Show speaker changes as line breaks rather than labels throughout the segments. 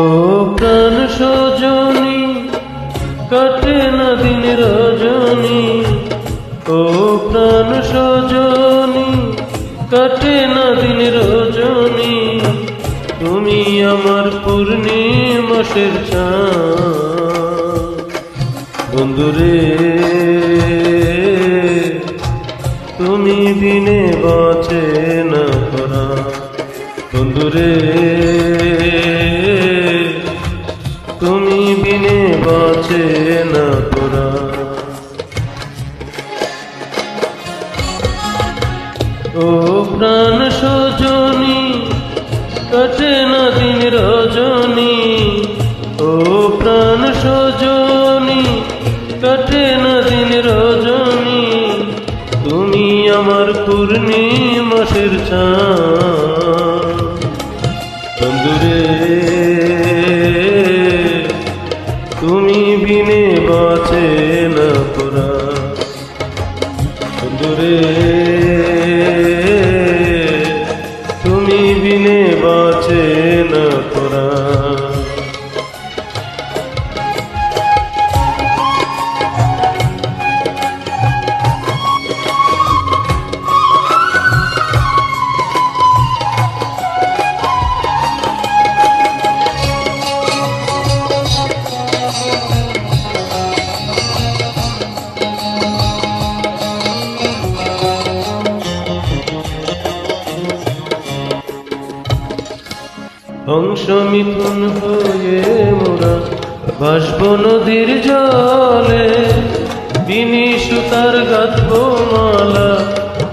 ও প্রাণ সজনী, কাটে না দিন রজনী। ও প্রাণ সজনী, কাটে না দিন রজনী। তুমি আমার পূর্ণিমাসের চাঁদ। বন্ধুরে, তুমি দিনে বাঁচে না করা বন্ধুরে বিনে বাঁচে না করা ও প্রাণ সজনী, কাটে না দিন রজনী। ও প্রাণ সজনী, কাটে না দিন রজনী। তুমি আমার পূর্ণিমাসের চাঁদ। বন্ধুরে হংস মিথুন হয়ে মোরা ভাসব নদীর জলে। বিনি সুতার গাঁথব মালা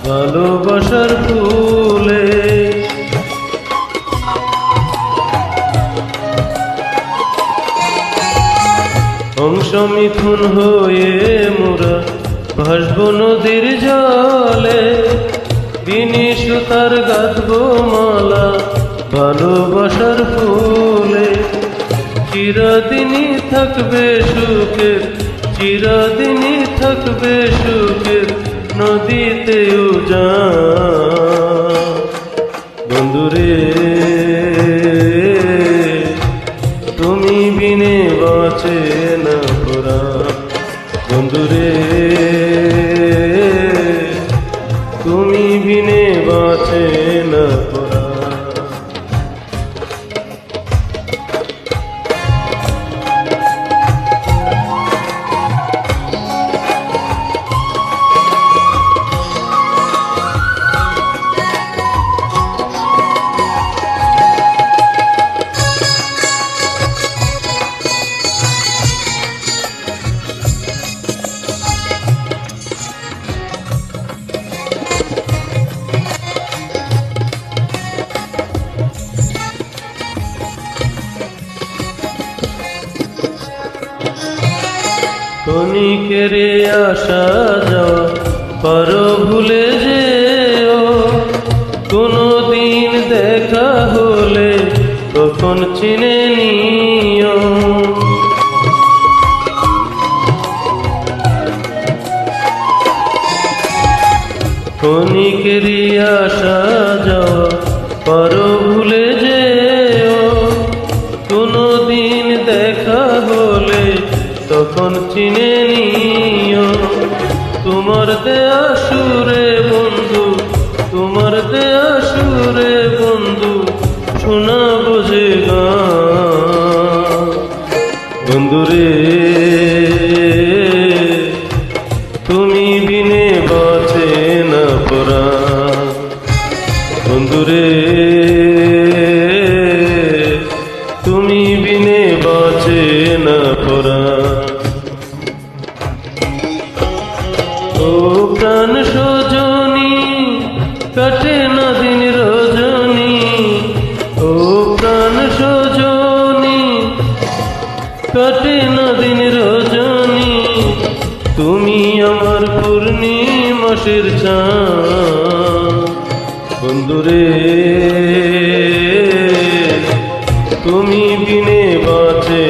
ভালোবাসার ফুলে। অংশ মিথুন হয়ে মোরা ভাসব নদীর জলে। বিনি সুতার গাঁথব মালা ভালোবাসার ফুলে চিরদিনই থাকবে সুখের, চিরদিনই থাকবে সুখের নদীতেও যা বন্ধুরে, তুমি বিনে বাঁচে না পুরা বন্ধুরে, তুমি বিনে বাঁচে না পুরা ক্ষণিকেরে আসা যাওয়া, পারো ভুলে যেও। কোনো দিন দেখা হলে তখন চিনে নিও। ক্ষণিকেরই আসা যাওয়া, পারো ভুলে যেও তখন চিনে নিও। তোমার দেয়া সুরে বন্ধু, তোমার দেয়া সুরে বন্ধু শোনা বোঝে গান। বন্ধুরে তুমি বিনে বাঁচে না পরা বন্ধুরে তুমি কাটে না দিন রজনী, ও প্রাণ সজনী। কাটে না দিন রজনী, তুমি আমার পূর্ণিমাসের চাঁদ। বন্ধুরে, তুমি বিনে বাঁচে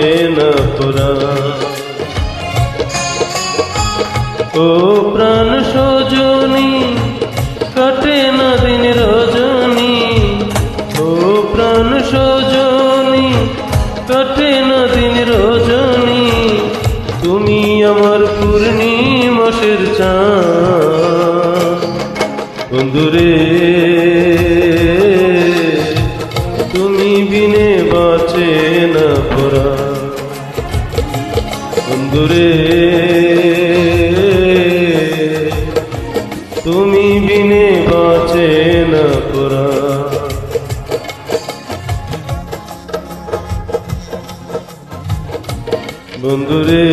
সজনী কাটে না দিন রজনী। তুমি আমার পূর্ণিমাসের চাঁদ। বন্ধুরে বন্ধুরে।